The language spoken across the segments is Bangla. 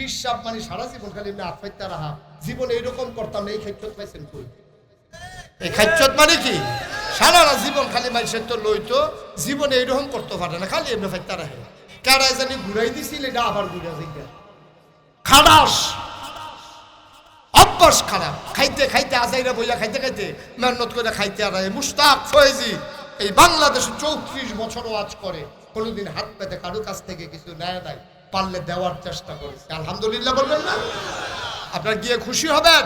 পিসাব মানে সারা জীবন খালি এমনি আত্মহত্যা রাহা। জীবনে এরকম করতাম এই ক্ষেত্র পাইছেন কই? এই খাইচত মানে কি? সারা জীবন খালি মানুষের তো লইতো, জীবনে এইরকম করতে পারে না, খালি এমনি ফাইতা রাখে কারাই জানি ঘুরাই দিছিল এটা আবার ঘুরে যাইগা। খালাস অভ্যাস খারাপ। খাইতে খাইতে আজাইরা বইলা খাইতে খাইতে মেহনত করে খাইতে আর মুস্তাক ফয়েজি, এই বাংলাদেশ চৌত্রিশ বছর ওয়াজ করে। কোনোদিন হাত পেতে কারও কাছ থেকে কিছু নেয় নাই। পারলে দেওয়ার চেষ্টা করেছে। আলহামদুলিল্লাহ বলবেন না? আপনার গিয়ে খুশি হবেন?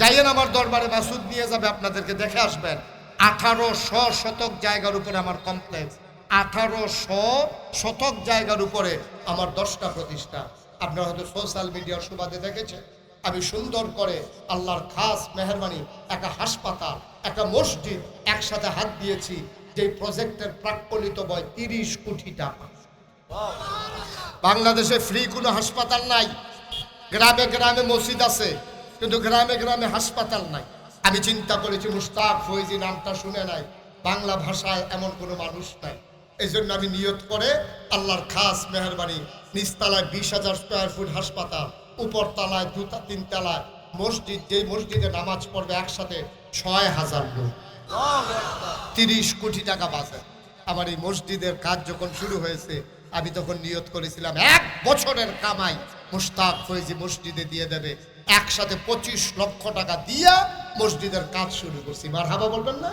যাইয়েন আমার দরবারে, মাসুদ নিয়ে যাবে, আপনাদেরকে দেখে আসবেন। আঠারো শ শতক জায়গার উপরে আমার কমপ্লেক্স আঠারো শ শতক জায়গার উপরে আমার দশটা প্রতিষ্ঠা আপনারা হয়তো সোশ্যাল মিডিয়ার সুবাদে দেখেছেন। আমি সুন্দর করে আল্লাহর খাস মেহরবানি, একটা হাসপাতাল, একটা মসজিদ একসাথে হাত দিয়েছি। যে প্রজেক্টের প্রাক্কলিত বয় তিরিশ কোটি টাকা। বাংলাদেশে ফ্রি কোনো হাসপাতাল নাই। গ্রামে গ্রামে মসজিদ আছে কিন্তু গ্রামে গ্রামে হাসপাতাল নাই। আমি চিন্তা করেছি মুস্তাক ফৈজি নামটা শুনে নাই। বাংলা ভাষায় এমন কোনো মানুষ নাই। এই জন্য আমি নিয়ত করে আল্লাহর খাস মেহরবানি নিচতলায় বিশ হাজার স্কোয়ার ফুট হাসপাতাল উপর তলায় দুটা তিন তলায় মসজিদ যেই মসজিদে নামাজ পড়বে একসাথে ছয় হাজার লোক। তিরিশ কোটি টাকা বাঁচে আমার এই মসজিদের কাজ যখন শুরু হয়েছে আমি তখন নিয়ত করেছিলাম, এক বছরের কামাই মুস্তাক ফৈজি মসজিদে দিয়ে দেবে। একসাথে পঁচিশ লক্ষ টাকা দিয়া মসজিদের কাজ শুরু করছি। মার হাবা বলবেন না?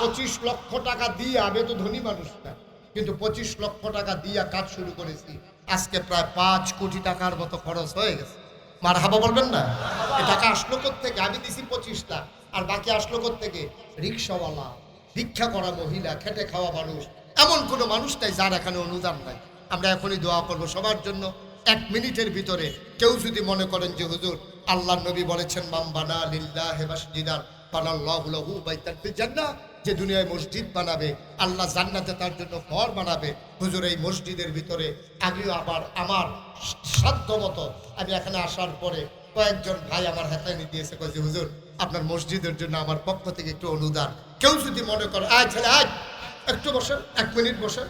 পঁচিশ লক্ষ টাকা দিয়ে, আমি তো ধনী মানুষ না, কিন্তু পঁচিশ লক্ষ টাকা দিয়া কাজ শুরু করেছি। আজকে প্রায় পাঁচ কোটি টাকার মতো খরচ হয়ে গেছে। মার হাবা বলবেন না? এ টাকা আসলো থেকে আমি দিছি পঁচিশ লাখ আর বাকি আসলো থেকে রিক্সাওয়ালা, ভিক্ষা করা মহিলা, খেটে খাওয়া মানুষ এমন কোনো মানুষ নাই যার এখানে অনুদান নাই। আমরা এখনই দোয়া করব সবার জন্য। এক মিনিটের ভিতরে কেউ যদি মনে করেন যে, হুজুর আল্লাহ নবী বলেছেন মাম্বানা লাহু জান্নাহ। যে দুনিয়ায় মসজিদ বানাবে, আল্লাহ জান্নাতে তার জন্য ঘর বানাবে। হুজুর, এই মসজিদের ভিতরে আগেও আবার আমার মতো আমি এখানে আসার পরে কয়েকজন ভাই আমার হাতে নিয়ে দিয়েছে কয়েছে হুজুর, আপনার মসজিদের জন্য আমার পক্ষ থেকে একটু অনুদান। কেউ যদি মনে করে, আয় ছেলে, আয়। একটু বসেন এক মিনিট বসেন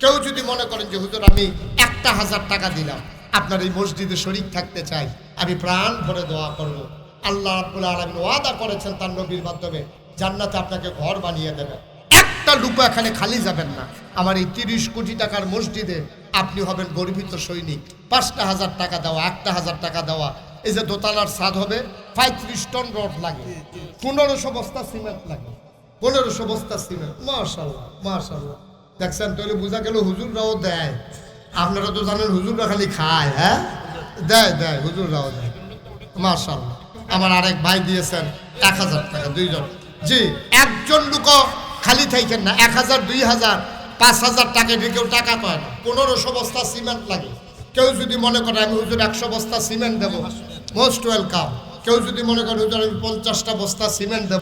কেউ যদি মনে করেন যে, হুজুর, আমি একটা হাজার টাকা দিলাম। আপনার এই মসজিদে শরিক থাকতে চাই। আমি প্রাণ ভরে দোয়া করব। আল্লাহ রাব্বুল আলামিন ওয়াদা করেছেন তার নবীর মাধ্যমে, জান্নাতে আপনাকে ঘর বানিয়ে দেবেন একটা লুকো এখানে খালি যাবেন না। আমার এই তিরিশ কোটি টাকার মসজিদে আপনি হবেন গর্বিত সৈনিক। পাঁচটা হাজার টাকা দেওয়া, একটা হাজার টাকা দেওয়া। এই যে দোতলার স্বাদ হবে, পঁয়ত্রিশ টন রড লাগে। পনেরোশো বস্তা সিমেন্ট লাগে। পনেরোশো বস্তা সিমেন্ট। মাশাল্লাহ মাশাল্লাহ। দেখছেন, তাহলে বোঝা গেল হুজুররাও দেয়। আপনারা তো জানেন, হুজুররা খালি খায় হ্যাঁ? দেয় দেয়, হুজুররাও দেয়। মাশাল্লাহ। আমার আরেক ভাই দিয়েছেন এক হাজার টাকা, দুইজন। জি, একজন লোক খালি থাকেন না, এক হাজার, দুই হাজার, পাঁচ হাজার টাকা দিয়ে কেউ টাকা পায় না। পনেরোশো বস্তা সিমেন্ট লাগে। কেউ যদি মনে করে আমি হুজুর একশো বস্তা সিমেন্ট দেবো, মোস্ট ওয়েলকাম। কেউ যদি মনে করে, হুজুর, আমি পঞ্চাশটা বস্তা সিমেন্ট দেবো।